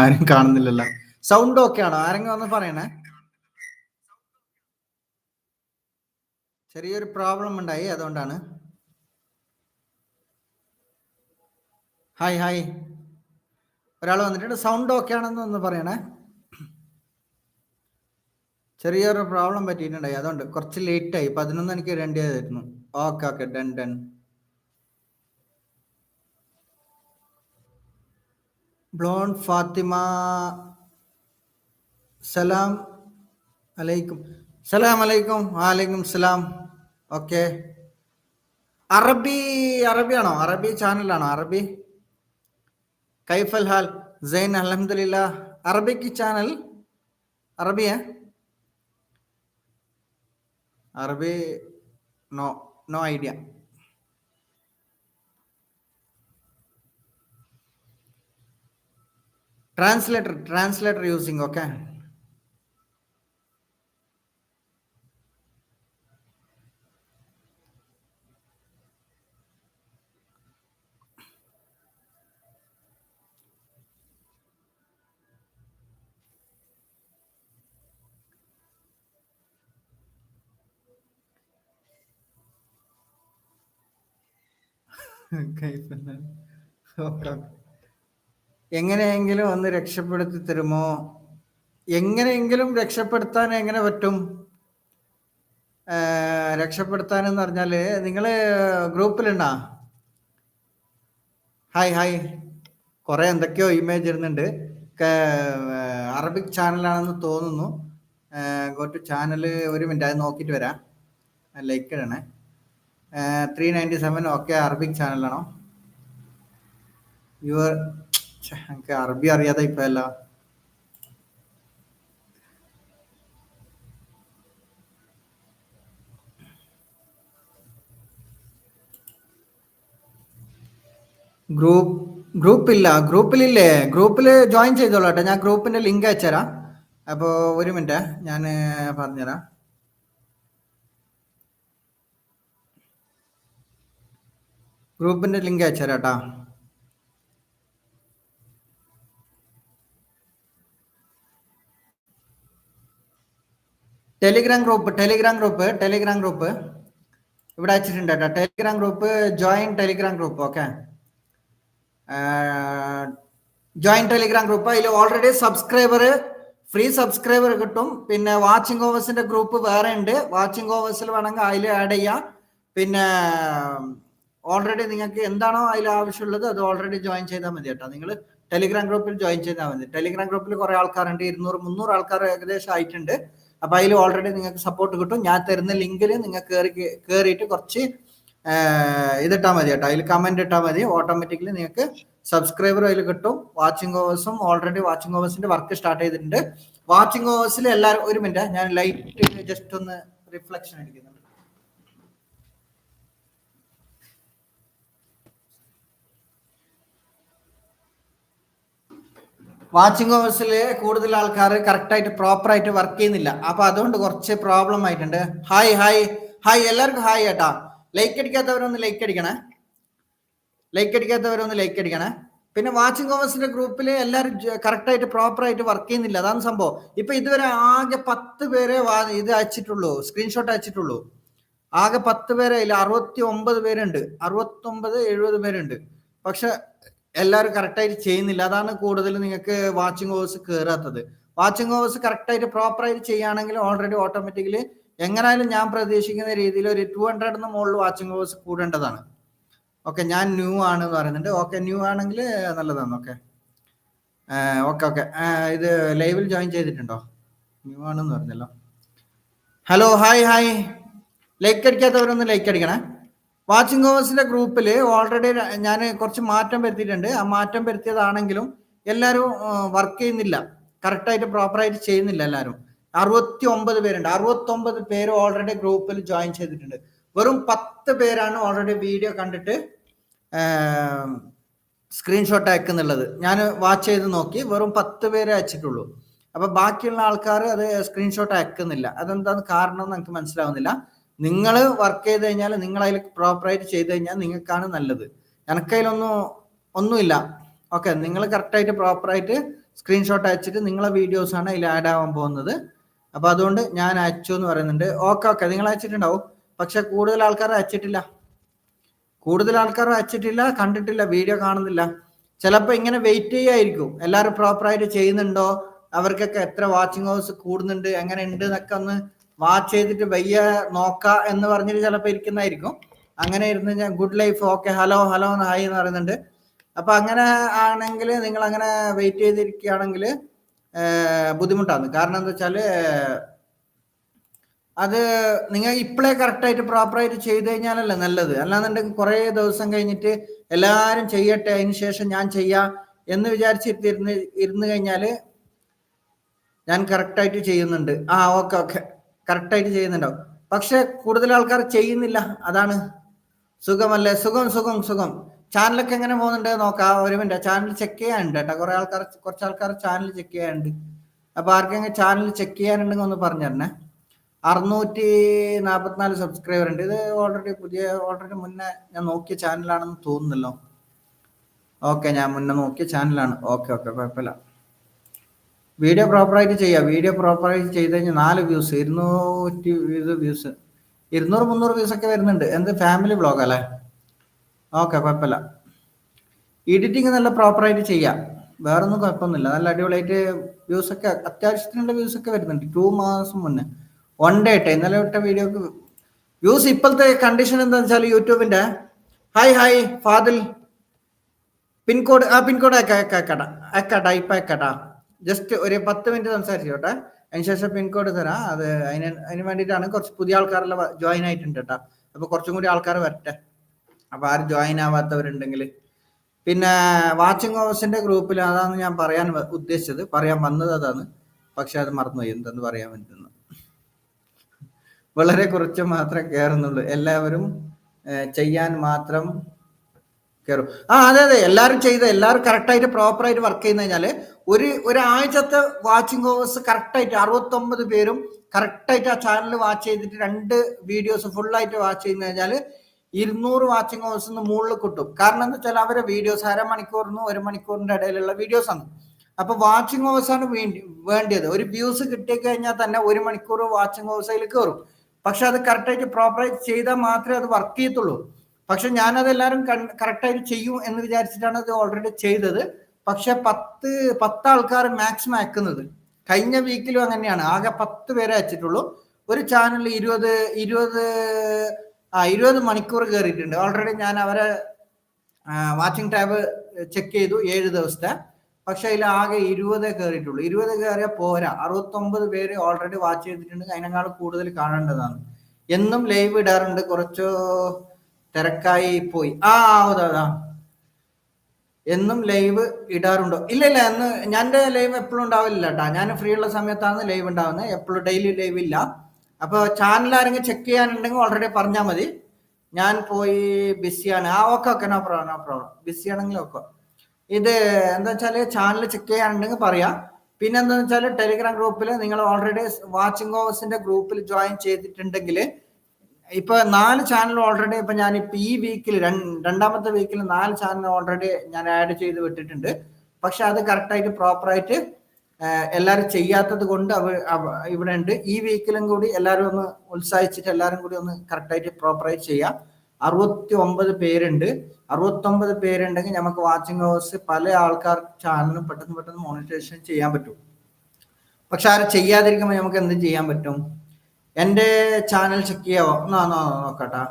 ആരും കാണുന്നില്ലല്ലോ. Sound okay ആണോ? ആരെങ്കിലും ഒന്ന് പറയണേ. ചെറിയൊരു പ്രോബ്ലം ഉണ്ടായി അതുകൊണ്ടാണ്. ഹായ് ഹായ് ഒരാൾ വന്നിട്ടുണ്ട്. സൗണ്ട് ഓക്കെ ആണെന്ന് ഒന്ന് പറയണേ. ചെറിയൊരു പ്രോബ്ലം പറ്റിയിട്ടുണ്ടായി. അതുകൊണ്ട് കുറച്ച് ലേറ്റായി പതിനൊന്ന് എനിക്ക് ഇടേണ്ടതായിരുന്നു okay okay done done blown Fathima സലാം അലൈക്കും സലാം അലൈക്കും വാലൈക്കും സലാം ഓക്കെ അറബി അറബിയാണോ അറബി ചാനലാണോ അറബി കൈഫൽ ഹാൽ. സൈൻ അലഹമില്ല അറബിക്ക് ചാനൽ അറബിയാ അറബി no no idea translator translator using okay okay, okay. എങ്ങനെയെങ്കിലും ഒന്ന് രക്ഷപ്പെടുത്തി തരുമോ? എങ്ങനെയെങ്കിലും രക്ഷപ്പെടുത്താൻ എങ്ങനെ പറ്റും? രക്ഷപ്പെടുത്താൻ എന്ന് പറഞ്ഞാൽ നിങ്ങൾ ഗ്രൂപ്പിലുണ്ടാ? ഹായ് ഹായ് കുറെ എന്തൊക്കെയോ ഇമേജ് ഇരുന്നുണ്ട് അറബിക് ചാനലാണെന്ന് തോന്നുന്നു. ഗോ ടു ചാനൽ ഒരു മിനിറ്റ് അത് നോക്കിയിട്ട് വരാം. ലൈക്ക് ഇടണേ. Three ninety seven okay Arabic ചാനലാണോ your എനിക്ക് അറബി അറിയാതെ ഇപ്പൊ അല്ല ഗ്രൂപ്പ് ഗ്രൂപ്പില്ല ഗ്രൂപ്പിലില്ലേ ഗ്രൂപ്പിൽ ജോയിൻ ചെയ്തോളട്ടെ ഞാൻ ഗ്രൂപ്പിന്റെ ലിങ്ക് അയച്ചുതരാം. അപ്പോൾ ഒരു മിനിറ്റ് ഞാൻ പറഞ്ഞുതരാം. ഗ്രൂപ്പിന്റെ ലിങ്ക് അയച്ചുതരാം കേട്ടോ. Telegram group Telegram group Telegram group ഇവിടെ അയച്ചിട്ടുണ്ട് കേട്ടോ. Telegram group join Telegram group okay join Telegram group അതിൽ ഓൾറെഡി സബ്സ്ക്രൈബർ ഫ്രീ സബ്സ്ക്രൈബർ കിട്ടും. പിന്നെ വാച്ചിങ് ഓവേഴ്സിന്റെ ഗ്രൂപ്പ് വേറെ ഉണ്ട്. വാച്ചിങ് ഓവേഴ്സിൽ വേണമെങ്കിൽ അതിൽ ആഡ് ചെയ്യാം. പിന്നെ ഓൾറെഡി നിങ്ങൾക്ക് എന്താണോ അതിൽ ആവശ്യമുള്ളത് അത് ഓൾറെഡി ജോയിൻ ചെയ്താൽ മതി കേട്ടോ. നിങ്ങൾ ടെലിഗ്രാം ഗ്രൂപ്പിൽ ജോയിൻ ചെയ്താൽ മതി. ടെലിഗ്രാം ഗ്രൂപ്പിൽ കുറെ ആൾക്കാരുണ്ട്. ഇരുന്നൂറ് മുന്നൂറ് ആൾക്കാർ ഏകദേശം ആയിട്ടുണ്ട്. അപ്പൊ അതിൽ ഓൾറെഡി നിങ്ങൾക്ക് സപ്പോർട്ട് കിട്ടും. ഞാൻ തരുന്ന ലിങ്കിൽ നിങ്ങൾ കയറി കയറിയിട്ട് കുറച്ച് ഇതിട്ടാൽ മതി കേട്ടോ. അതിൽ കമന്റ് ഇട്ടാൽ മതി. ഓട്ടോമാറ്റിക്കലി നിങ്ങൾക്ക് സബ്സ്ക്രൈബർ അതിൽ കിട്ടും. വാച്ചിങ് ഓവേഴ്സും ഓൾറെഡി വാച്ചിങ് ഓവേഴ്സിന്റെ വർക്ക് സ്റ്റാർട്ട് ചെയ്തിട്ടുണ്ട്. വാച്ചിങ് ഓവേഴ്സിൽ എല്ലാവരും ഒരു മിനിറ്റ് ഞാൻ ലൈറ്റ് ജസ്റ്റ് ഒന്ന് റിഫ്ലക്ഷൻ അടിക്കുന്നുണ്ട്. വാച്ചിങ് ഓവേഴ്സിൽ കൂടുതൽ ആൾക്കാർ കറക്റ്റായിട്ട് പ്രോപ്പർ ആയിട്ട് വർക്ക് ചെയ്യുന്നില്ല. അപ്പൊ അതുകൊണ്ട് കുറച്ച് പ്രോബ്ലം ആയിട്ടുണ്ട്. ഹായ് ഹായ് ഹായ് എല്ലാവർക്കും ഹായ് ഏട്ടാ. ലൈക്ക് അടിക്കാത്തവരൊന്ന് ലൈക്ക് അടിക്കണേ. ലൈക്ക് അടിക്കാത്തവരൊന്ന് ലൈക്ക് അടിക്കണേ. പിന്നെ വാച്ചിങ് ഓവേഴ്സിന്റെ ഗ്രൂപ്പിൽ എല്ലാവരും കറക്റ്റായിട്ട് പ്രോപ്പർ ആയിട്ട് വർക്ക് ചെയ്യുന്നില്ല. അതാണ് സംഭവം. ഇപ്പൊ ഇതുവരെ ആകെ പത്ത് പേരെ ഇത് അയച്ചിട്ടുള്ളൂ. സ്ക്രീൻഷോട്ട് അയച്ചിട്ടുള്ളൂ. ആകെ പത്ത് പേരെ അതിൽ അറുപത്തി ഒമ്പത് പേരുണ്ട്. അറുപത്തി ഒമ്പത് എഴുപത് പേരുണ്ട്. പക്ഷെ എല്ലാവരും കറക്റ്റായിട്ട് ചെയ്യുന്നില്ല. അതാണ് കൂടുതൽ നിങ്ങൾക്ക് വാച്ചിങ് ഓവേഴ്സ് കയറാത്തത് വാച്ചിങ് ഓവേഴ്സ് കറക്റ്റായിട്ട് പ്രോപ്പറായിട്ട് ചെയ്യുകയാണെങ്കിൽ ഓൾറെഡി ഓട്ടോമാറ്റിക്കലി എങ്ങനായാലും ഞാൻ പ്രതീക്ഷിക്കുന്ന രീതിയിൽ ഒരു ടു ഹൺഡ്രഡിന് മുകളിൽ വാച്ചിങ് ഓവേഴ്സ് കൂടേണ്ടതാണ്. ഓക്കെ ഞാൻ ന്യൂ ആണ് എന്ന് പറയുന്നുണ്ട്. ഓക്കെ ന്യൂ ആണെങ്കിൽ നല്ലതാണ്. ഓക്കെ ഓക്കെ ഓക്കെ ഇത് ലൈവിൽ ജോയിൻ ചെയ്തിട്ടുണ്ടോ? ന്യൂ ആണെന്ന് പറഞ്ഞല്ലോ. ഹലോ ഹായ് ഹായ് ലൈക്ക് അടിക്കാത്തവരൊന്ന് ലൈക്ക് അടിക്കണേ. വാച്ചിങ് ഹോവേഴ്സിന്റെ ഗ്രൂപ്പിൽ ഓൾറെഡി ഞാൻ കുറച്ച് മാറ്റം വരുത്തിയിട്ടുണ്ട്. ആ മാറ്റം വരുത്തിയതാണെങ്കിലും എല്ലാവരും വർക്ക് ചെയ്യുന്നില്ല. കറക്റ്റായിട്ട് പ്രോപ്പറായിട്ട് ചെയ്യുന്നില്ല എല്ലാവരും. അറുപത്തി ഒമ്പത് പേരുണ്ട്. അറുപത്തി ഒമ്പത് പേര് ഓൾറെഡി ഗ്രൂപ്പിൽ ജോയിൻ ചെയ്തിട്ടുണ്ട്. വെറും പത്ത് പേരാണ് ഓൾറെഡി വീഡിയോ കണ്ടിട്ട് സ്ക്രീൻഷോട്ട് അയക്കുന്നുള്ളത്. ഞാൻ വാച്ച് ചെയ്ത് നോക്കി. വെറും പത്ത് പേരെ അയച്ചിട്ടുള്ളൂ. അപ്പൊ ബാക്കിയുള്ള ആൾക്കാർ അത് സ്ക്രീൻഷോട്ട് അയക്കുന്നില്ല. അതെന്താണ് കാരണം എന്ന് മനസ്സിലാവുന്നില്ല. നിങ്ങൾ വർക്ക് ചെയ്ത് കഴിഞ്ഞാൽ നിങ്ങൾ അതിൽ പ്രോപ്പറായിട്ട് ചെയ്ത് കഴിഞ്ഞാൽ നിങ്ങൾക്കാണ് നല്ലത്. എനക്കതിലൊന്നും ഒന്നുമില്ല. ഓക്കെ നിങ്ങൾ കറക്റ്റായിട്ട് പ്രോപ്പറായിട്ട് സ്ക്രീൻഷോട്ട് അയച്ചിട്ട് നിങ്ങളെ വീഡിയോസ് ആണ് അതിൽ ആഡ് ആവാൻ പോകുന്നത്. അപ്പൊ അതുകൊണ്ട് ഞാൻ അയച്ചു എന്ന് പറയുന്നുണ്ട്. ഓക്കെ ഓക്കെ നിങ്ങൾ അയച്ചിട്ടുണ്ടാവും. പക്ഷെ കൂടുതൽ ആൾക്കാർ അയച്ചിട്ടില്ല. കൂടുതൽ ആൾക്കാർ അയച്ചിട്ടില്ല കണ്ടിട്ടില്ല വീഡിയോ കാണുന്നില്ല. ചിലപ്പോൾ ഇങ്ങനെ വെയിറ്റ് ചെയ്യായിരിക്കും. എല്ലാവരും പ്രോപ്പറായിട്ട് ചെയ്യുന്നുണ്ടോ? അവർക്കൊക്കെ എത്ര വാച്ചിങ് ഹവേഴ്സ് കൂടുന്നുണ്ട്? എങ്ങനെ ഉണ്ട് എന്നൊക്കെ ഒന്ന് വാച്ച് ചെയ്തിട്ട് വയ്യ നോക്ക എന്ന് പറഞ്ഞിട്ട് ചിലപ്പോൾ ഇരിക്കുന്നതായിരിക്കും. അങ്ങനെ ഇരുന്ന് ഞാൻ good life okay hello hello hi എന്ന് പറയുന്നുണ്ട്. അപ്പൊ അങ്ങനെ ആണെങ്കിൽ നിങ്ങൾ അങ്ങനെ വെയിറ്റ് ചെയ്തിരിക്കുകയാണെങ്കിൽ ബുദ്ധിമുട്ടാണ്. കാരണം എന്താ വെച്ചാൽ അത് നിങ്ങൾ ഇപ്പോഴേ കറക്റ്റായിട്ട് പ്രോപ്പറായിട്ട് ചെയ്ത് കഴിഞ്ഞാലല്ലേ നല്ലത്. അല്ലാന്നുണ്ടെങ്കിൽ കുറേ ദിവസം കഴിഞ്ഞിട്ട് എല്ലാവരും ചെയ്യട്ടെ അതിന് ശേഷം ഞാൻ ചെയ്യാം എന്ന് വിചാരിച്ചിരുന്ന് ഇരുന്ന് കഴിഞ്ഞാൽ ഞാൻ കറക്റ്റായിട്ട് ചെയ്യുന്നുണ്ട്. ആ ഓക്കെ ഓക്കെ കറക്റ്റായിട്ട് ചെയ്യുന്നുണ്ടാവും. പക്ഷെ കൂടുതൽ ആൾക്കാർ ചെയ്യുന്നില്ല. അതാണ് സുഖമല്ലേ? സുഖം സുഖം സുഖം. ചാനലൊക്കെ എങ്ങനെ പോകുന്നുണ്ട്? നോക്കാം. ഒരു മിനിറ്റ്. ചാനൽ ചെക്ക് ചെയ്യാനുണ്ട് കേട്ടോ. കുറെ ആൾക്കാർ കുറച്ച് ആൾക്കാർ ചാനൽ ചെക്ക് ചെയ്യാനുണ്ട്. അപ്പൊ ആർക്കെങ്കിലും ചാനൽ ചെക്ക് ചെയ്യാനുണ്ടെങ്കിൽ ഒന്ന് പറഞ്ഞു തരണേ. അറുന്നൂറ്റി നാൽപ്പത്തിനാല് സബ്സ്ക്രൈബർ ഉണ്ട്. ഇത് ഓൾറെഡി പുതിയ ഓൾറെഡി മുന്നേ ഞാൻ നോക്കിയ ചാനലാണെന്ന് തോന്നുന്നല്ലോ. ഓക്കെ ഞാൻ മുന്നേ നോക്കിയ ചാനലാണ് ഓക്കെ ഓക്കെ കുഴപ്പമില്ല. വീഡിയോ പ്രോപ്പറായിട്ട് ചെയ്യാം. വീഡിയോ പ്രോപ്പറായിട്ട് ചെയ്ത് കഴിഞ്ഞാൽ നാല് വ്യൂസ് ഇരുന്നൂറ്റി ഇത് വ്യൂസ് ഇരുന്നൂറ് മുന്നൂറ് വ്യൂസ് ഒക്കെ വരുന്നുണ്ട്. എന്ത്? ഫാമിലി ബ്ലോഗ് അല്ലേ? ഓക്കെ കുഴപ്പമില്ല. എഡിറ്റിംഗ് നല്ല പ്രോപ്പറായിട്ട് ചെയ്യാം. വേറൊന്നും കുഴപ്പമൊന്നുമില്ല. നല്ല അടിപൊളിയായിട്ട് വ്യൂസ് ഒക്കെ അത്യാവശ്യത്തിനുള്ള വ്യൂസ് ഒക്കെ വരുന്നുണ്ട്. ടു മാസം മുന്നേ. വൺ ഡേ ഇട്ടെ. ഇന്നലെ വിട്ട വീഡിയോക്ക് വ്യൂസ് ഇപ്പോഴത്തെ കണ്ടീഷൻ എന്താണെന്ന് വെച്ചാൽ യൂട്യൂബിന്റെ. Hi hi Fadil pin code ആ പിൻകോഡ് അയക്കാട്ടാ അയക്കാട്ടാ ഇപ്പം അയക്കാട്ടാ ജസ്റ്റ് ഒരു പത്ത് മിനിറ്റ് സംസാരിച്ചോട്ടെ. അതിനുശേഷം പിൻകോഡ് തരാം. അത് അതിന് അതിന് വേണ്ടിയിട്ടാണ് കുറച്ച് പുതിയ ആൾക്കാരെല്ലാം ജോയിൻ ആയിട്ടുണ്ട് കേട്ടോ അപ്പൊ കുറച്ചും കൂടി ആൾക്കാർ വരട്ടെ. അപ്പൊ ആരും ജോയിൻ ആവാത്തവരുണ്ടെങ്കിൽ പിന്നെ വാച്ചിങ് ഓവേഴ്സിന്റെ ഗ്രൂപ്പിൽ അതാണ് ഞാൻ പറയാൻ ഉദ്ദേശിച്ചത്. പറയാൻ വന്നത് അതാണ്. പക്ഷെ അത് മറന്നുപോയി എന്തെന്ന് പറയാൻ പറ്റുന്നു. വളരെ കുറച്ച് മാത്രമേ കയറുന്നുള്ളൂ എല്ലാവരും ചെയ്യാൻ മാത്രം കയറും. ആ അതെ അതെ. എല്ലാവരും ചെയ്ത് എല്ലാവരും കറക്റ്റായിട്ട് പ്രോപ്പറായിട്ട് വർക്ക് ചെയ്യുന്ന കഴിഞ്ഞാൽ ഒരു ഒരാഴ്ചത്തെ വാച്ചിങ് ഓവേഴ്സ് കറക്റ്റായിട്ട് അറുപത്തൊമ്പത് പേരും കറക്റ്റായിട്ട് ആ ചാനൽ വാച്ച് ചെയ്തിട്ട് രണ്ട് വീഡിയോസ് ഫുള്ളായിട്ട് വാച്ച് ചെയ്യുന്ന കഴിഞ്ഞാൽ ഇരുന്നൂറ് വാച്ചിങ് ഹവേഴ്സ് മുകളിൽ കിട്ടും. കാരണം എന്താ വെച്ചാൽ അവരെ വീഡിയോസ് അരമണിക്കൂറിനും ഒരു മണിക്കൂറിന്റെ ഇടയിലുള്ള വീഡിയോസ് ആണ്. അപ്പൊ വാച്ചിങ് ഹവേഴ്സ് ആണ് വേണ്ടി വേണ്ടിയത്. ഒരു വ്യൂസ് കിട്ടി കഴിഞ്ഞാൽ തന്നെ ഒരു മണിക്കൂർ വാച്ചിങ് ഹവേഴ്സ് അതിൽ കയറും. പക്ഷെ അത് കറക്റ്റായിട്ട് പ്രോപ്പറായിട്ട് ചെയ്താൽ മാത്രമേ അത് വർക്ക് ചെയ്യത്തുള്ളൂ. പക്ഷെ ഞാനത് എല്ലാവരും കറക്റ്റായിട്ട് ചെയ്യും എന്ന് വിചാരിച്ചിട്ടാണ് അത് ഓൾറെഡി ചെയ്തത്. പക്ഷെ പത്ത് പത്ത് ആൾക്കാർ മാക്സിമം അയക്കുന്നത്. കഴിഞ്ഞ വീക്കിലും അങ്ങനെയാണ്. ആകെ പത്ത് പേരെ അയച്ചിട്ടുള്ളൂ. ഒരു ചാനൽ ഇരുപത് ഇരുപത് ആ ഇരുപത് മണിക്കൂർ കയറിയിട്ടുണ്ട് ഓൾറെഡി ഞാൻ അവരെ വാച്ചിങ് ടാബ് ചെക്ക് ചെയ്തു ഏഴ് ദിവസത്തെ. പക്ഷെ അതിൽ ആകെ ഇരുപത് കയറിയിട്ടുള്ളൂ ഇരുപത് കയറിയാൽ പോരാ. അറുപത്തൊമ്പത് പേര് ഓൾറെഡി വാച്ച് ചെയ്തിട്ടുണ്ട്. അതിനേക്കാൾ കൂടുതൽ കാണേണ്ടതാണ്. എന്നും ലൈവ് ഇടാറുണ്ട്. കുറച്ച് തിരക്കായി പോയി. ആ അതാ എന്നും ലൈവ് ഇടാറുണ്ടോ? ഇല്ല ഇല്ല എന്ന് ഞാൻ ലൈവ് എപ്പോഴും ഉണ്ടാവില്ല കേട്ടാ ഞാൻ ഫ്രീ ഉള്ള സമയത്താണ് ലൈവ് ഉണ്ടാവുന്നത്. എപ്പോഴും ഡെയിലി ലൈവ് ഇല്ല. അപ്പോൾ ചാനൽ ആരെങ്കിലും ചെക്ക് ചെയ്യാനുണ്ടെങ്കിൽ ഓൾറെഡി പറഞ്ഞാൽ മതി. ഞാൻ പോയി ബിസിയാണ്. ആ okay okay no problem no problem busy ആണെങ്കിൽ ഓക്കെ. ഇത് എന്താ വെച്ചാൽ ചാനൽ ചെക്ക് ചെയ്യാനുണ്ടെങ്കിൽ പറയാം. പിന്നെ എന്താണെന്ന് വെച്ചാൽ ടെലിഗ്രാം ഗ്രൂപ്പിൽ നിങ്ങൾ ഓൾറെഡി വാച്ചിങ് ഓവേഴ്സിന്റെ ഗ്രൂപ്പിൽ ജോയിൻ ചെയ്തിട്ടുണ്ടെങ്കിൽ ഇപ്പൊ നാല് ചാനൽ ഓൾറെഡി ഇപ്പൊ ഞാൻ ഇപ്പൊ ഈ വീക്കിൽ രണ്ടാമത്തെ വീക്കിൽ നാല് ചാനൽ ഓൾറെഡി ഞാൻ ആഡ് ചെയ്ത് വിട്ടിട്ടുണ്ട്. പക്ഷെ അത് കറക്റ്റായിട്ട് പ്രോപ്പറായിട്ട് എല്ലാവരും ചെയ്യാത്തത് കൊണ്ട് അവ ഇവിടെ ഉണ്ട്. ഈ വീക്കിലും കൂടി എല്ലാവരും ഒന്ന് ഉത്സാഹിച്ചിട്ട് എല്ലാവരും കൂടി ഒന്ന് കറക്റ്റായിട്ട് പ്രോപ്പറായിട്ട് ചെയ്യാം. അറുപത്തി ഒമ്പത് പേരുണ്ട്. അറുപത്തൊമ്പത് പേരുണ്ടെങ്കിൽ നമുക്ക് വാച്ചിങ് ഹവേഴ്സ് പല ആൾക്കാർ ചാനലും പെട്ടെന്ന് പെട്ടെന്ന് മോണിറ്റൈസേഷൻ ചെയ്യാൻ പറ്റും. പക്ഷെ ആരും ചെയ്യാതിരിക്കുമ്പോൾ നമുക്ക് എന്ത് ചെയ്യാൻ പറ്റും? എന്റെ ചാനൽ ചെക്ക് ചെയ്യാവോ? എന്നാ നോക്കട്ടാ.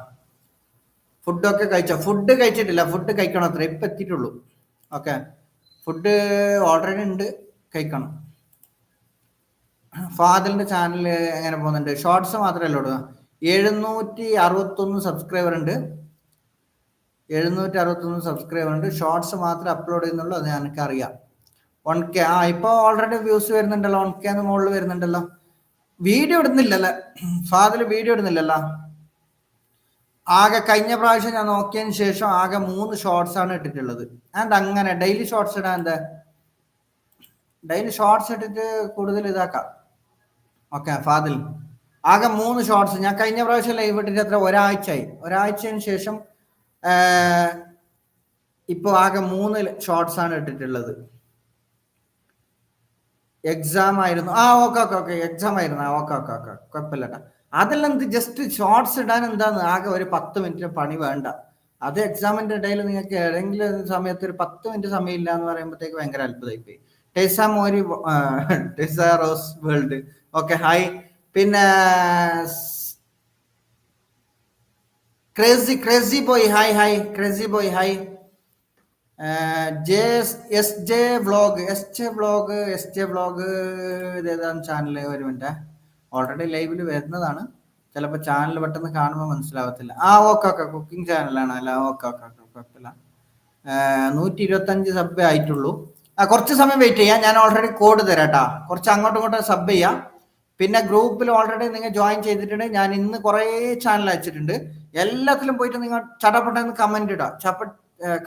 ഫുഡൊക്കെ കഴിച്ചോ? ഫുഡ് കഴിച്ചിട്ടില്ല. ഫുഡ് കഴിക്കണം അത്ര. ഇപ്പം എത്തിയിട്ടുള്ളൂ. ഓക്കെ ഫുഡ് ഓർഡർ ഉണ്ട്. കഴിക്കണം. ഫാദറിന്റെ ചാനൽ എങ്ങനെ പോകുന്നുണ്ട്? ഷോർട്സ് മാത്രമല്ല ഇടുക എഴുന്നൂറ്റി അറുപത്തൊന്ന് സബ്സ്ക്രൈബർ ഉണ്ട്. എഴുന്നൂറ്റി അറുപത്തൊന്ന് സബ്സ്ക്രൈബർ ഉണ്ട്. ഷോർട്സ് മാത്രമേ അപ്ലോഡ് ചെയ്യുന്നുള്ളൂ. അത് എനിക്ക് അറിയാം വൺ കെ ആ ഇപ്പൊ ഓൾറെഡി വ്യൂസ് വരുന്നുണ്ടല്ലോ. വൺ കെ മുകളിൽ വരുന്നുണ്ടല്ലോ. വീഡിയോ ഇടുന്നില്ലല്ലേ. ഫാദർ വീഡിയോ ഇടുന്നില്ലല്ല. ആകെ കഴിഞ്ഞ പ്രാവശ്യം ഞാൻ നോക്കിയതിന് ശേഷം ആകെ മൂന്ന് ഷോർട്സ് ആണ് ഇട്ടിട്ടുള്ളത്. ആൻഡ് അങ്ങനെ? ഡെയിലി ഷോർട്സ് ഇടാൻ എന്താ? ഡെയിലി ഷോർട്സ് ഇട്ടിട്ട് കൂടുതൽ ഇതാക്കാം. ഓക്കെ ഫാദിൽ ആകെ മൂന്ന് ഷോർട്സ് ഞാൻ കഴിഞ്ഞ പ്രാവശ്യം ലൈവ് ഇട്ടിട്ട് അത്ര ഒരാഴ്ചയായി. ഒരാഴ്ചയ്ക്ക് ശേഷം ഇപ്പോൾ ആകെ മൂന്ന് ഷോർട്സ് ആണ് ഇട്ടിട്ടുള്ളത്. എക്സാം ആയിരുന്നു. ആ ഓക്കെ ഓക്കെ ഓക്കെ എക്സാം ആയിരുന്നു. ആ ഓക്കെ ഓക്കെ ഓക്കെ കുഴപ്പമില്ല അതെല്ലാം എന്ത് ജസ്റ്റ് ഷോർട്സ് ഇടാൻ എന്താണ് ആകെ ഒരു പത്ത് മിനിറ്റ് പണി വേണ്ട. അത് എക്സാമിന്റെ ഇടയിൽ നിങ്ങൾക്ക് ഏതെങ്കിലും സമയത്ത് ഒരു പത്ത് മിനിറ്റ് സമയമില്ല എന്ന് പറയുമ്പോഴത്തേക്ക് ഭയങ്കര അത്ഭുതമായി പോയി ടെസ മോരി Tessa rose world okay hi പിന്നെ crazy crazy boy hi hi crazy boy hi J S J vlog S J vlog S J vlog ഇതേതാണ് channel ഒരു മിനിറ്റ് ഓൾറെഡി ലൈവിൽ വരുന്നതാണ്. ചിലപ്പോൾ ചാനൽ പെട്ടെന്ന് കാണുമ്പോൾ മനസ്സിലാവത്തില്ല. ആ ഓക്കെ ഓക്കെ കുക്കിംഗ് ചാനലാണ് അല്ല ഓക്കെ ഓക്കെ ഓക്കെ കുഴപ്പമില്ല. നൂറ്റി ഇരുപത്തഞ്ച് സബ് ആയിട്ടുള്ളൂ. ആ കുറച്ച് സമയം വെയിറ്റ് ചെയ്യാം. ഞാൻ ഓൾറെഡി കോഡ് തരാം കേട്ടാ. കുറച്ച് അങ്ങോട്ടും ഇങ്ങോട്ടും സബ് ചെയ്യാം. പിന്നെ ഗ്രൂപ്പിൽ ഓൾറെഡി നിങ്ങൾ ജോയിൻ ചെയ്തിട്ടുണ്ട് ഞാൻ ഇന്ന് കുറേ ചാനൽ അയച്ചിട്ടുണ്ട്. എല്ലാത്തിലും പോയിട്ട് നിങ്ങൾ ചടപ്പെട്ടെന്ന് കമന്റ് ഇടാം. ചപ്പ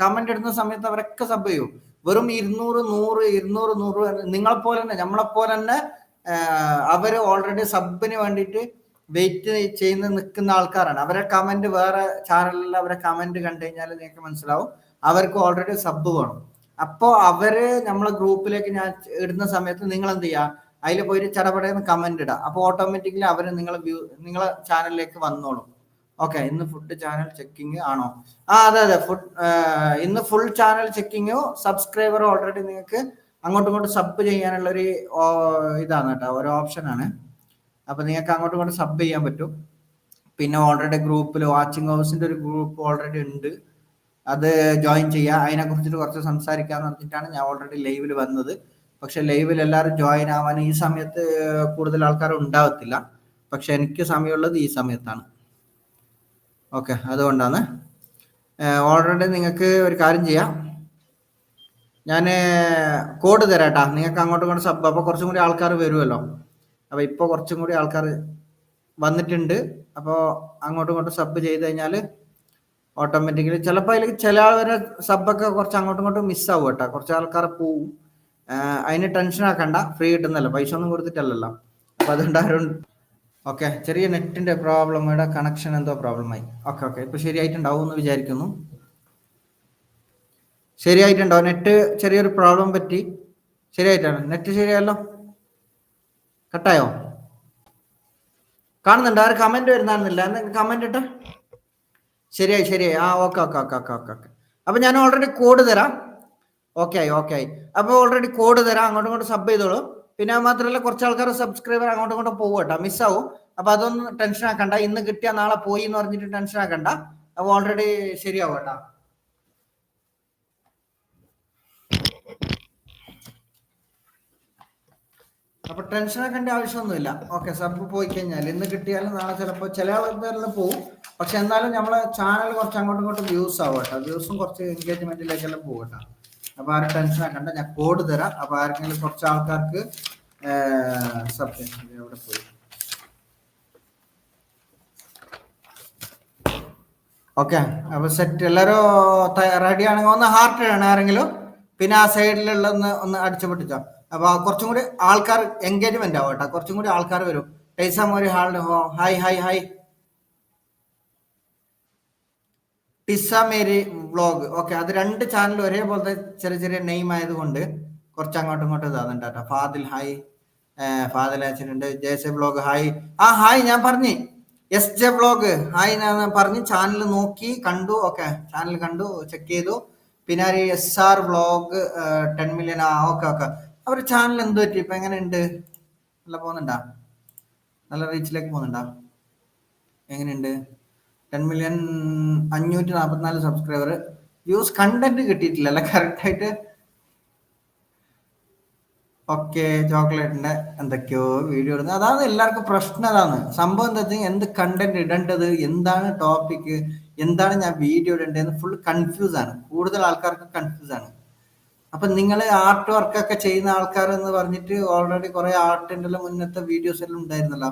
കമന്റ് ഇടുന്ന സമയത്ത് അവരൊക്കെ സബ് ചെയ്യും. വെറും ഇരുന്നൂറ് നൂറ് ഇരുന്നൂറ് നൂറ് നിങ്ങളെ പോലെ തന്നെ നമ്മളെ പോലെ തന്നെ അവർ ഓൾറെഡി സബിന് വേണ്ടിയിട്ട് വെയിറ്റ് ചെയ്യുന്ന നിൽക്കുന്ന ആൾക്കാരാണ്. അവരെ കമന്റ് വേറെ ചാനലിൽ അവരെ കമന്റ് കണ്ടു കഴിഞ്ഞാൽ നിങ്ങൾക്ക് മനസ്സിലാവും. അവർക്ക് ഓൾറെഡി സബ് വേണം. അപ്പോൾ അവർ നമ്മളെ ഗ്രൂപ്പിലേക്ക് ഞാൻ ഇടുന്ന സമയത്ത് നിങ്ങൾ എന്ത് ചെയ്യുക അതിൽ പോയിട്ട് ചടപടയെന്ന് കമന്റ് ഇടുക അപ്പോൾ ഓട്ടോമാറ്റിക്കലി അവർ നിങ്ങളെ വ്യൂ നിങ്ങളെ ചാനലിലേക്ക് വന്നോളും. ഓക്കെ ഇന്ന് ഫുഡ് ചാനൽ ചെക്കിങ് ആണോ? ആ അതെ അതെ ഫുഡ് ഇന്ന് ഫുൾ ചാനൽ ചെക്കിങ്ങോ സബ്സ്ക്രൈബറോ ഓൾറെഡി നിങ്ങൾക്ക് അങ്ങോട്ടും ഇങ്ങോട്ടും സബ് ചെയ്യാനുള്ള ഒരു ഇതാണ് കേട്ടോ ഒരു ഓപ്ഷനാണ് അപ്പൊ നിങ്ങൾക്ക് അങ്ങോട്ടും ഇങ്ങോട്ടും സബ് ചെയ്യാൻ പറ്റും. പിന്നെ ഓൾറെഡി ഗ്രൂപ്പിൽ വാച്ചിങ് ഹൗസിന്റെ ഒരു ഗ്രൂപ്പ് ഓൾറെഡി ഉണ്ട്. അത് ജോയിൻ ചെയ്യുക അതിനെ കുറിച്ചിട്ട് കുറച്ച് സംസാരിക്കാന്ന് പറഞ്ഞിട്ടാണ് ഞാൻ ഓൾറെഡി ലൈവിൽ വന്നത്. പക്ഷെ ലൈവിൽ എല്ലാവരും ജോയിൻ ആവാൻ ഈ സമയത്ത് കൂടുതൽ ആൾക്കാർ ഉണ്ടാവത്തില്ല. പക്ഷെ എനിക്ക് സമയമുള്ളത് ഈ സമയത്താണ്. ഓക്കെ അതുകൊണ്ടാണ്. ഓൾറെഡി നിങ്ങൾക്ക് ഒരു കാര്യം ചെയ്യാം. ഞാൻ കോഡ് തരാട്ടാ. നിങ്ങൾക്ക് അങ്ങോട്ടും ഇങ്ങോട്ടും സബ് അപ്പോൾ കുറച്ചും കൂടി ആൾക്കാർ വരുമല്ലോ അപ്പോൾ ഇപ്പോൾ കുറച്ചും കൂടി ആൾക്കാർ വന്നിട്ടുണ്ട്. അപ്പോൾ അങ്ങോട്ടും ഇങ്ങോട്ടും സബ് ചെയ്ത് കഴിഞ്ഞാൽ ഓട്ടോമാറ്റിക്കലി ചിലപ്പോൾ അതിൽ ചില ആൾക്കാരെ സബൊക്കെ കുറച്ച് അങ്ങോട്ടും ഇങ്ങോട്ടും മിസ്സാവും കേട്ടോ. കുറച്ച് ആൾക്കാർ പോവും. അതിന് ടെൻഷൻ ആക്കണ്ട. ഫ്രീ കിട്ടുന്നല്ലോ പൈസ ഒന്നും കൊടുത്തിട്ടല്ലല്ലോ. അപ്പോൾ അതുകൊണ്ട് ഓക്കെ ചെറിയ നെറ്റിന്റെ പ്രോബ്ലം ഇവിടെ കണക്ഷൻ എന്തോ പ്രോബ്ലം ആയി. ഓക്കെ ഓക്കെ ഇപ്പൊ ശരിയായിട്ടുണ്ടാവും എന്ന് വിചാരിക്കുന്നു. ശരിയായിട്ടുണ്ടോ? നെറ്റ് ചെറിയൊരു പ്രോബ്ലം പറ്റി. ശരിയായിട്ടാണ്. നെറ്റ് ശരിയായല്ലോ? കട്ടായോ? കാണുന്നുണ്ട്. ആരും കമന്റ് വരുന്നില്ല കമന്റ് ഇട്ട? ശരിയായി ശരിയായി. ആ okay okay okay okay okay okay അപ്പൊ ഞാൻ ഓൾറെഡി കോഡ് തരാം. ഓക്കെ ആയി ഓക്കെ ആയി. അപ്പൊ ഓൾറെഡി കോഡ് തരാം. അങ്ങോട്ടും ഇങ്ങോട്ടും സബ് ചെയ്തോളൂ. പിന്നെ മാത്രമല്ല കുറച്ച് ആൾക്കാർ സബ്സ്ക്രൈബർ അങ്ങോട്ടും ഇങ്ങോട്ടും പോകും കേട്ടോ. മിസ്സാവും അപ്പൊ അതൊന്നും ടെൻഷൻ ആക്കണ്ട. ഇന്ന് കിട്ടിയ നാളെ പോയി എന്ന് പറഞ്ഞിട്ട് ടെൻഷൻ ആക്കണ്ട. അപ്പൊ ഓൾറെഡി ശരിയാവും കേട്ടോ. അപ്പൊ ടെൻഷൻ ആക്കേണ്ട ആവശ്യമൊന്നുമില്ല. ഓക്കെ സബ് പോയി കഴിഞ്ഞാൽ ഇന്ന് കിട്ടിയാലും നാളെ ചിലപ്പോൾ ചില ആൾക്കാരെല്ലാം പോവും. പക്ഷെ എന്നാലും നമ്മളെ ചാനൽ കുറച്ച് അങ്ങോട്ടും ഇങ്ങോട്ടും വ്യൂസ് ആവും കേട്ടോ. വ്യൂസും കുറച്ച് എൻഗേജ്മെന്റിലേക്കെല്ലാം പോകും കേട്ടോ. അപ്പൊ ആരും ടെൻഷൻ ആക്കണ്ട ഞാൻ കോഡ് തരാം. അപ്പൊ ആർക്കെങ്കിലും കുറച്ച് ആൾക്കാർക്ക് എവിടെ പോയി. ഓക്കെ അപ്പൊ സെറ്റ് എല്ലാരും റെഡി ആണെങ്കിൽ ഒന്ന് ഹാർട്ട് ഇടണം ആരെങ്കിലും. പിന്നെ ആ സൈഡിലുള്ള ഒന്ന് ഒന്ന് അടിച്ചു പൊട്ടിച്ചോ. അപ്പൊ കുറച്ചും കൂടി ആൾക്കാർ എൻഗേജ്മെന്റ് ആവും കേട്ടോ. കുറച്ചും കൂടി ആൾക്കാർ വരും. ടൈസാ ഹാളിന് hi hi hi Tisa Mary vlog okay അത് രണ്ട് ചാനൽ ഒരേപോലത്തെ ചെറിയ ചെറിയ നെയിം ആയതുകൊണ്ട് കുറച്ച് അങ്ങോട്ടും ഇങ്ങോട്ടും ഇതാകുന്നുണ്ട് കേട്ടോ. ഫാദിൽ ഹായ് ഫാദിൽ അച്ഛനുണ്ട്. ജയസെ വ്ളോഗ് ഹായ് ആ ഹായ് ഞാൻ പറഞ്ഞു. എസ് ജെ വ്ളോഗ് ഹായ് ഞാൻ പറഞ്ഞ്. ചാനൽ നോക്കി കണ്ടു. ഓക്കെ ചാനൽ കണ്ടു ചെക്ക് ചെയ്തു. പിന്നെ ഒരു S R vlog ten million ആ ഓക്കെ ഓക്കെ അവർ ചാനൽ എന്ത് പറ്റി? ഇപ്പൊ എങ്ങനെയുണ്ട്? നല്ല പോകുന്നുണ്ടാ? നല്ല റീച്ചിലേക്ക് പോകുന്നുണ്ടാ? എങ്ങനെയുണ്ട്? ടെൻ മില്യൺ അഞ്ഞൂറ്റി നാൽപ്പത്തിനാല് സബ്സ്ക്രൈബർ വ്യൂസ് കണ്ടന്റ് കിട്ടിയിട്ടില്ല അല്ല കറക്റ്റ് ആയിട്ട്. ഒക്കെ ചോക്ലേറ്റിന്റെ എന്തൊക്കെയോ വീഡിയോ ഇടുന്നത് അതാണ് എല്ലാവർക്കും പ്രശ്നം അതാണ്. സംഭവം എന്താ വെച്ചാൽ എന്ത് കണ്ടന്റ് ഇടേണ്ടത് എന്താണ് ടോപ്പിക് എന്താണ് ഞാൻ വീഡിയോ ഇടേണ്ടതെന്ന് ഫുൾ കൺഫ്യൂസ് ആണ്. കൂടുതൽ ആൾക്കാർക്ക് കൺഫ്യൂസ് ആണ്. അപ്പൊ നിങ്ങൾ ആർട്ട് വർക്കൊക്കെ ചെയ്യുന്ന ആൾക്കാർ എന്ന് പറഞ്ഞിട്ട് ഓൾറെഡി കുറെ ആർട്ടിന്റെ മുന്നത്തെ വീഡിയോസ് എല്ലാം ഉണ്ടായിരുന്നല്ലോ.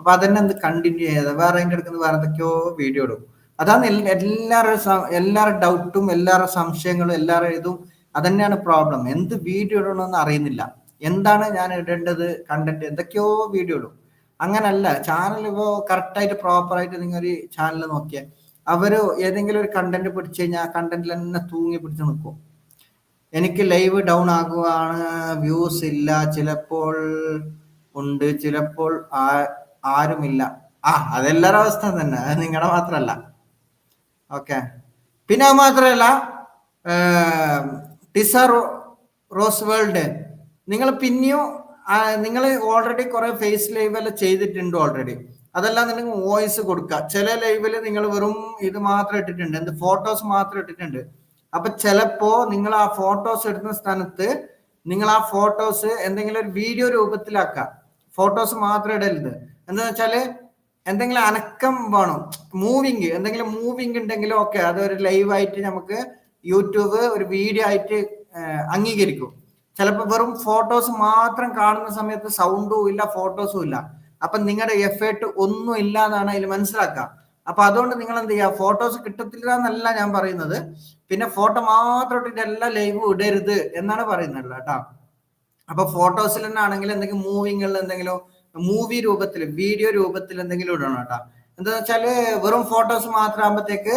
അപ്പൊ അതന്നെ എന്ത് കണ്ടിന്യൂ ചെയ്തത് വേറെ അതിന്റെ അടുക്കുന്ന വേറെ എന്തൊക്കെയോ വീഡിയോ ഇടും. അതാണ് എല്ലാവരുടെ എല്ലാവരുടെ ഡൗട്ടും എല്ലാവരുടെ സംശയങ്ങളും എല്ലാവരുടെ ഇതും അതന്നെയാണ് പ്രോബ്ലം എന്ത് വീഡിയോ ഇടണമെന്ന് അറിയുന്നില്ല. എന്താണ് ഞാൻ ഇടേണ്ടത് കണ്ടന്റ് എന്തൊക്കെയോ വീഡിയോ ഇടും. അങ്ങനല്ല. ചാനൽ ഇപ്പോൾ കറക്റ്റായിട്ട് പ്രോപ്പറായിട്ട് നിങ്ങൾ ഒരു ചാനൽ നോക്കിയാൽ അവർ ഏതെങ്കിലും ഒരു കണ്ടന്റ് പിടിച്ചു കഴിഞ്ഞാൽ ആ കണ്ടന്റിൽ തന്നെ തൂങ്ങി പിടിച്ച് നിൽക്കും. എനിക്ക് ലൈവ് ഡൗൺ ആകുവാണ് വ്യൂസ് ഇല്ല. ചിലപ്പോൾ ഉണ്ട് ചിലപ്പോൾ ആരുമില്ല. ആ അതെല്ലാവരുടെ അവസ്ഥ തന്നെ. അത് നിങ്ങളുടെ മാത്രമല്ല. ഓക്കെ. പിന്നെ അത് മാത്രമല്ല ടിസ റോസ് വേൾഡ്. നിങ്ങൾ പിന്നെയും നിങ്ങൾ ഓൾറെഡി കുറെ ഫേസ് ലൈവ് എല്ലാം ചെയ്തിട്ടുണ്ട് ഓൾറെഡി അതെല്ലാം നിങ്ങൾ വോയിസ് കൊടുക്കുക ചില ലൈവിൽ നിങ്ങൾ വെറും ഇത് മാത്രം ഇട്ടിട്ടുണ്ട്. എന്ത് ഫോട്ടോസ് മാത്രം ഇട്ടിട്ടുണ്ട്. അപ്പൊ ചിലപ്പോ നിങ്ങൾ ആ ഫോട്ടോസ് എടുക്കുന്ന സ്ഥാനത്ത് നിങ്ങൾ ആ ഫോട്ടോസ് എന്തെങ്കിലും ഒരു വീഡിയോ രൂപത്തിലാക്കുക ഫോട്ടോസ് മാത്രം ഇടരുത്. എന്താ വെച്ചാൽ എന്തെങ്കിലും അനക്കം വേണം? മൂവിങ് എന്തെങ്കിലും മൂവിങ് ഉണ്ടെങ്കിലും ഓക്കെ അതൊരു ലൈവ് ആയിട്ട് നമുക്ക് യൂട്യൂബ് ഒരു വീഡിയോ ആയിട്ട് അംഗീകരിക്കും. ചിലപ്പോൾ വെറും ഫോട്ടോസ് മാത്രം കാണുന്ന സമയത്ത് സൗണ്ടും ഇല്ല ഫോട്ടോസും ഇല്ല. അപ്പൊ നിങ്ങളുടെ എഫേർട്ട് ഒന്നും ഇല്ല എന്നാണ് അതിൽ മനസ്സിലാക്കുക അപ്പൊ അതുകൊണ്ട് നിങ്ങൾ എന്ത് ചെയ്യുക ഫോട്ടോസ് കിട്ടത്തില്ല എന്നല്ല ഞാൻ പറയുന്നത്. പിന്നെ ഫോട്ടോ മാത്രം ഇട്ടിട്ട് എല്ലാ ലൈവും ഇടരുത് എന്നാണ് പറയുന്നത് കേട്ടോ. അപ്പൊ ഫോട്ടോസിൽ തന്നെ ആണെങ്കിൽ എന്തെങ്കിലും മൂവിങ്ങിൽ എന്തെങ്കിലും മൂവി രൂപത്തിൽ വീഡിയോ രൂപത്തിൽ എന്തെങ്കിലും ഇടണം കേട്ടോ. എന്താ വെച്ചാൽ വെറും ഫോട്ടോസ് മാത്രം ആകുമ്പോഴത്തേക്ക്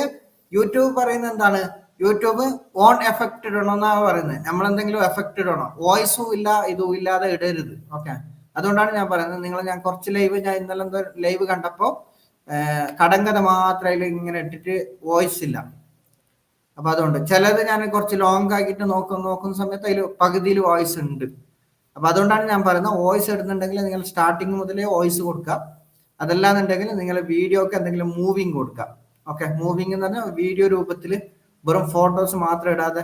യൂട്യൂബ് പറയുന്നത് എന്താണ്? യൂട്യൂബ് ഓൺ എഫക്റ്റ് ഇടണമെന്നാണ് പറയുന്നത്. നമ്മൾ എന്തെങ്കിലും എഫക്റ്റ് ഇടണം വോയിസും ഇല്ല ഇതും ഇല്ലാതെ ഇടരുത്. ഓക്കെ അതുകൊണ്ടാണ് ഞാൻ പറയുന്നത്. നിങ്ങൾ ഞാൻ കുറച്ച് ലൈവ് ഞാൻ ഇന്നലെ എന്തോ ലൈവ് കണ്ടപ്പോൾ കടങ്കഥ മാത്രം ഇങ്ങനെ ഇട്ടിട്ട് വോയിസ് ഇല്ല. അപ്പൊ അതുകൊണ്ട്. ചിലത് ഞാൻ കുറച്ച് ലോങ് ആക്കിയിട്ട് നോക്കുന്ന നോക്കുന്ന സമയത്ത് അതിൽ പകുതിയിൽ വോയിസ് ഉണ്ട്. അപ്പൊ അതുകൊണ്ടാണ് ഞാൻ പറയുന്നത് വോയിസ് ഇടുന്നുണ്ടെങ്കിൽ നിങ്ങൾ സ്റ്റാർട്ടിങ് മുതലേ വോയിസ് കൊടുക്കുക. അതല്ലാന്നുണ്ടെങ്കിൽ നിങ്ങൾ വീഡിയോക്ക് എന്തെങ്കിലും മൂവിങ് കൊടുക്കുക. ഓക്കെ മൂവിങ് എന്ന് പറഞ്ഞാൽ വീഡിയോ രൂപത്തിൽ വെറും ഫോട്ടോസ് മാത്രം ഇടാതെ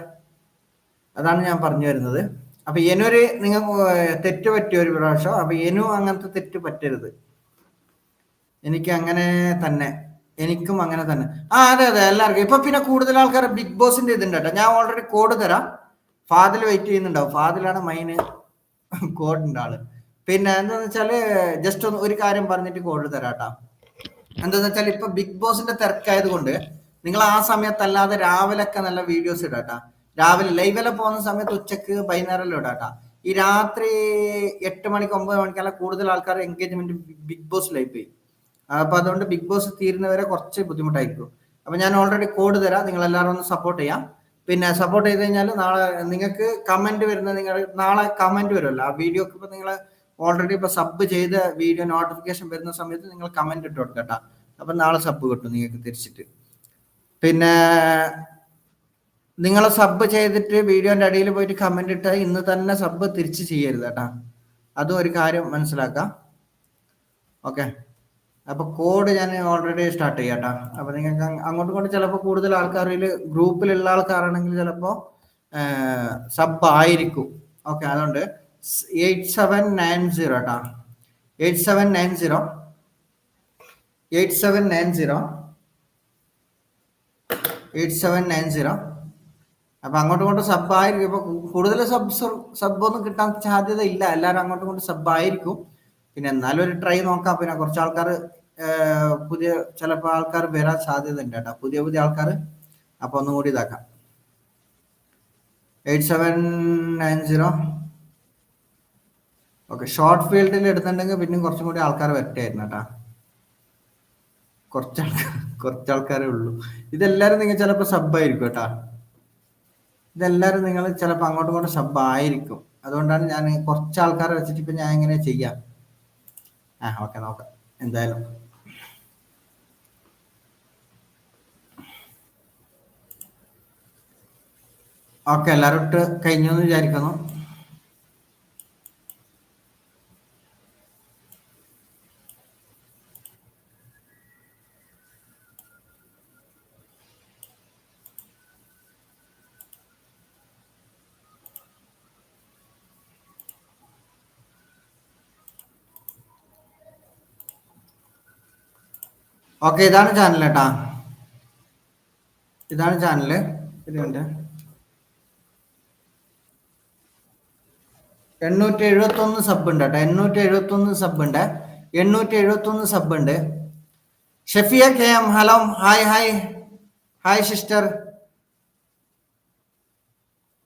അതാണ് ഞാൻ പറഞ്ഞു വരുന്നത്. അപ്പൊ എനൊരു നിങ്ങൾ തെറ്റ് പറ്റിയ ഒരു പ്രാവശ്യം. അപ്പൊ എനു അങ്ങനത്തെ തെറ്റ് പറ്റരുത്. എനിക്ക് അങ്ങനെ തന്നെ. എനിക്കും അങ്ങനെ തന്നെ. ആ അതെ അതെ എല്ലാവർക്കും. ഇപ്പൊ പിന്നെ കൂടുതൽ ആൾക്കാർ ബിഗ് ബോസിന്റെ ഇതുണ്ട് കേട്ടോ. ഞാൻ ഓൾറെഡി കോഡ് തരാം. ഫാദിൽ വെയിറ്റ് ചെയ്യുന്നുണ്ടാവും. ഫാദിലാണ് മൈന് കോഡിന്റെ ആൾ. പിന്നെ എന്താന്ന് വെച്ചാൽ ജസ്റ്റ് ഒന്ന് ഒരു കാര്യം പറഞ്ഞിട്ട് കോഡ് തരാട്ടാ. എന്താന്ന് വെച്ചാൽ ഇപ്പൊ ബിഗ് ബോസിന്റെ തിരക്കായത് കൊണ്ട് നിങ്ങൾ ആ സമയത്തല്ലാതെ രാവിലെ ഒക്കെ നല്ല വീഡിയോസ് ഇടാട്ടാ. രാവിലെ ലൈവിലെ പോകുന്ന സമയത്ത് ഉച്ചയ്ക്ക് വൈകുന്നേരം ഇടാട്ടാ. ഈ രാത്രി എട്ട് മണിക്ക് ഒമ്പത് മണിക്കല്ല കൂടുതൽ ആൾക്കാർ എൻഗേജ്മെന്റ് ബിഗ് ബോസ് ലൈവ് ചെയ്യും അപ്പൊ അതുകൊണ്ട് ബിഗ് ബോസ് തീരുന്നവരെ കുറച്ച് ബുദ്ധിമുട്ടായിരിക്കും. അപ്പൊ ഞാൻ ഓൾറെഡി കോഡ് തരാം. നിങ്ങൾ എല്ലാവരും ഒന്ന് സപ്പോർട്ട് ചെയ്യാം. പിന്നെ സപ്പോർട്ട് ചെയ്ത് കഴിഞ്ഞാൽ നാളെ നിങ്ങൾക്ക് കമന്റ് വരുന്ന നിങ്ങൾ നാളെ കമന്റ് വരുമല്ലോ ആ വീഡിയോക്ക് ഇപ്പൊ നിങ്ങൾ ഓൾറെഡി ഇപ്പൊ സബ് ചെയ്ത വീഡിയോ നോട്ടിഫിക്കേഷൻ വരുന്ന സമയത്ത് നിങ്ങൾ കമന്റ് ഇട്ട് കൊടുക്കട്ടാ അപ്പൊ നാളെ സബ് കിട്ടും നിങ്ങൾക്ക് തിരിച്ചിട്ട്. പിന്നെ നിങ്ങൾ സബ് ചെയ്തിട്ട് വീഡിയോന്റെ അടിയിൽ പോയിട്ട് കമന്റ് ഇട്ടാൽ ഇന്ന് തന്നെ സബ് തിരിച്ച് ചെയ്യരുത് കേട്ടാ. അതും ഒരു കാര്യം മനസ്സിലാക്കാം. ഓക്കെ അപ്പൊ കോഡ് ഞാൻ ഓൾറെഡി സ്റ്റാർട്ട് ചെയ്യാം അപ്പൊ നിങ്ങൾക്ക് അങ്ങോട്ടും കൊണ്ട് ചിലപ്പോൾ കൂടുതൽ ആൾക്കാരിൽ ഗ്രൂപ്പിലുള്ള ആൾക്കാരാണെങ്കിൽ ചിലപ്പോൾ സബ് ആയിരിക്കും. ഓക്കെ അതുകൊണ്ട് എയ്റ്റ് സെവൻ നയൻ സീറോ കേട്ടോ eight seven nine zero. Eight seven nine zero. Eight seven nine zero. അപ്പൊ അങ്ങോട്ടും ഇങ്ങോട്ടും സബ് ആയിരിക്കും. ഇപ്പൊ കൂടുതൽ സബ് സബ് ഒന്നും കിട്ടാൻ സാധ്യത ഇല്ല. എല്ലാവരും അങ്ങോട്ടും ഇങ്ങോട്ടും സബ് ആയിരിക്കും. പിന്നെ എന്നാലും ഒരു ട്രൈ നോക്കാം. പിന്നെ കുറച്ച് ആൾക്കാർ പുതിയ ചിലപ്പോൾ ആൾക്കാർ വരാൻ സാധ്യത ഉണ്ട് കേട്ടോ. പുതിയ പുതിയ ആൾക്കാർ അപ്പൊ ഒന്നും കൂടി ഇതാക്കാം. Eight seven nine zero. Okay short ഫീൽഡിൽ എടുത്തിട്ടുണ്ടെങ്കിൽ പിന്നെയും കുറച്ചും കൂടി ആൾക്കാർ വരട്ടായിരുന്നു കേട്ടാ. കുറച്ച് ആൾക്കാർ കുറച്ച് ആൾക്കാരേ ഉള്ളൂ. ഇതെല്ലാരും നിങ്ങൾ ചിലപ്പോൾ സബ് ആയിരിക്കും കേട്ടാ. ഇതെല്ലാരും നിങ്ങൾ ചിലപ്പോൾ അങ്ങോട്ടും ഇങ്ങോട്ടും സബ് ആയിരിക്കും. അതുകൊണ്ടാണ് ഞാൻ കുറച്ച് ആൾക്കാരെ വെച്ചിട്ട് ഇപ്പൊ ഞാൻ എങ്ങനെ ചെയ്യാം. ആ ഓക്കെ നോക്കാം. എന്തായാലും. ഓക്കെ എല്ലാവരും ഇട്ട് കഴിഞ്ഞു എന്ന് വിചാരിക്കുന്നു. ഓക്കെ ഇതാണ് ചാനൽ കേട്ടാ ഇതാണ് ചാനൽ ഇതുണ്ട് എണ്ണൂറ്റി എഴുപത്തി ഒന്ന് സബ് ഉണ്ട് കേട്ടോ. എണ്ണൂറ്റി എഴുപത്തി ഒന്ന് സബ് ഉണ്ട്. എണ്ണൂറ്റി എഴുപത്തി ഒന്ന് സബ് ഉണ്ട്. Shefiya K M hello hi hi. Hi sister.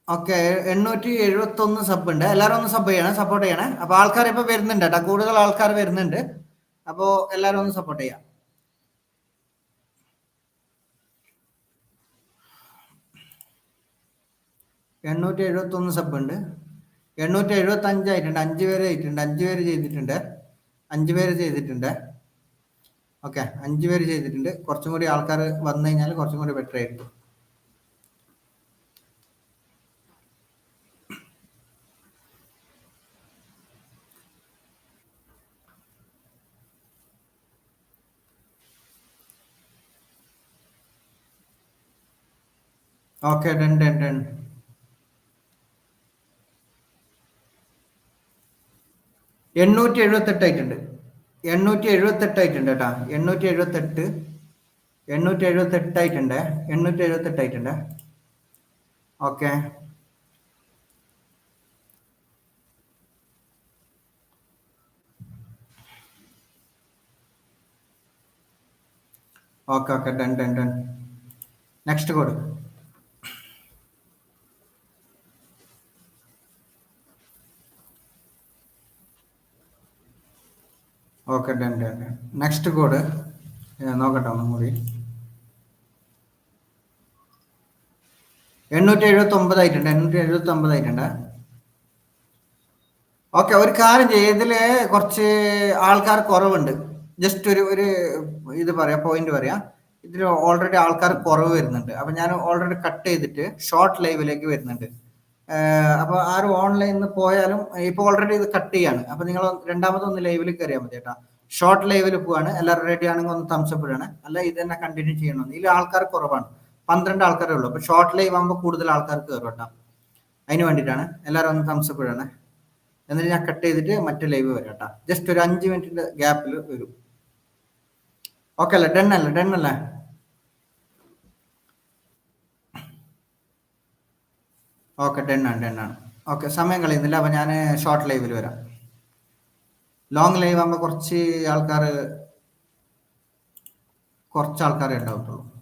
Okay എണ്ണൂറ്റി എഴുപത്തി ഒന്ന് സബ് ഉണ്ട്. എല്ലാവരും ഒന്ന് സബ് ചെയ്യണം സപ്പോർട്ട് ചെയ്യണേ. അപ്പോൾ ആൾക്കാർ ഇപ്പോൾ വരുന്നുണ്ട് കേട്ടോ. കൂടുതൽ ആൾക്കാർ വരുന്നുണ്ട്. അപ്പോൾ എല്ലാവരും ഒന്ന് സപ്പോർട്ട് ചെയ്യാം. എണ്ണൂറ്റി എഴുപത്തി ഒന്ന് സബ് ഉണ്ട്. എണ്ണൂറ്റി എഴുപത്തി അഞ്ചായിട്ടുണ്ട് അഞ്ച് പേര് ആയിട്ടുണ്ട് അഞ്ച് പേര് ചെയ്തിട്ടുണ്ട്. അഞ്ച് പേര് ചെയ്തിട്ടുണ്ട്. ഓക്കെ അഞ്ച് പേര് ചെയ്തിട്ടുണ്ട്. കുറച്ചും കൂടി ആൾക്കാർ വന്നു കഴിഞ്ഞാൽ കുറച്ചും കൂടി ബെറ്റർ ആയിരിക്കും. Okay done done done. എണ്ണൂറ്റി എഴുപത്തെട്ട് ആയിട്ടുണ്ട്. എണ്ണൂറ്റി എഴുപത്തെട്ട് ആയിട്ടുണ്ട് കേട്ടാ. എണ്ണൂറ്റി എഴുപത്തെട്ട് എണ്ണൂറ്റി എഴുപത്തെട്ട് ആയിട്ടുണ്ട്. എണ്ണൂറ്റി എഴുപത്തെട്ട് ആയിട്ടുണ്ട്. Okay. Okay okay. Done done done. Next code. Okay done done next code നോക്കട്ടെ ഒന്നും കൂടി എണ്ണൂറ്റി എഴുപത്തി ഒമ്പതായിട്ടുണ്ട് എണ്ണൂറ്റി എഴുപത്തി ഒമ്പതായിട്ടുണ്ട് ഓക്കെ ഒരു കാര്യം ചെയ്യും. ഇതിൽ കുറച്ച് ആൾക്കാർ കുറവുണ്ട്. ജസ്റ്റ് ഒരു ഒരു ഇത് പറയാം പോയിന്റ് പറയാം. ഇതിൽ ഓൾറെഡി ആൾക്കാർ കുറവ് വരുന്നുണ്ട്. അപ്പൊ ഞാൻ ഓൾറെഡി കട്ട് ചെയ്തിട്ട് ഷോർട്ട് ലൈവിലേക്ക് വരുന്നുണ്ട്. ഏഹ് അപ്പൊ ആരും ഓൺലൈനിൽ നിന്ന് പോയാലും ഇപ്പൊ ഓൾറെഡി ഇത് കട്ട് ചെയ്യാണ്. അപ്പൊ നിങ്ങൾ രണ്ടാമതൊന്ന് ലൈവിൽ കയറിയാൽ മതി കേട്ടോ. ഷോർട്ട് ലൈവിൽ പോവാണ്. എല്ലാവരും റെഡി ആണെങ്കിൽ ഒന്ന് തംസപ്പ് ഇടണം. അല്ല ഇത് തന്നെ കണ്ടിന്യൂ ചെയ്യണം. ഇതിൽ ആൾക്കാർ കുറവാണ്. പന്ത്രണ്ട് ആൾക്കാരേ ഉള്ളൂ. അപ്പൊ ഷോർട്ട് ലൈവ് ആകുമ്പോൾ കൂടുതൽ ആൾക്കാർ കയറും കേട്ടോ. അതിന് വേണ്ടിയിട്ടാണ് എല്ലാവരും ഒന്ന് ഇടണേ. എന്നിട്ട് ഞാൻ കട്ട് ചെയ്തിട്ട് മറ്റു ലൈവ് വരാം കേട്ടോ. ജസ്റ്റ് ഒരു അഞ്ച് മിനിറ്റിന്റെ ഗ്യാപ്പിൽ വരും. ഓക്കെ അല്ലേ? ഡൺ അല്ലേ? ഡൺ അല്ലേ? ഓക്കെ ടെൻ ആണ് ടെൻ ആണ്. ഓക്കെ സമയം കളയുന്നില്ല അപ്പം ഞാൻ ഷോർട്ട് ലൈവിൽ വരാം. ലോങ് ലൈവ് ആകുമ്പോൾ കുറച്ച് ആൾക്കാർ കുറച്ച് ആൾക്കാരെ ഉണ്ടാവത്തുള്ളൂ.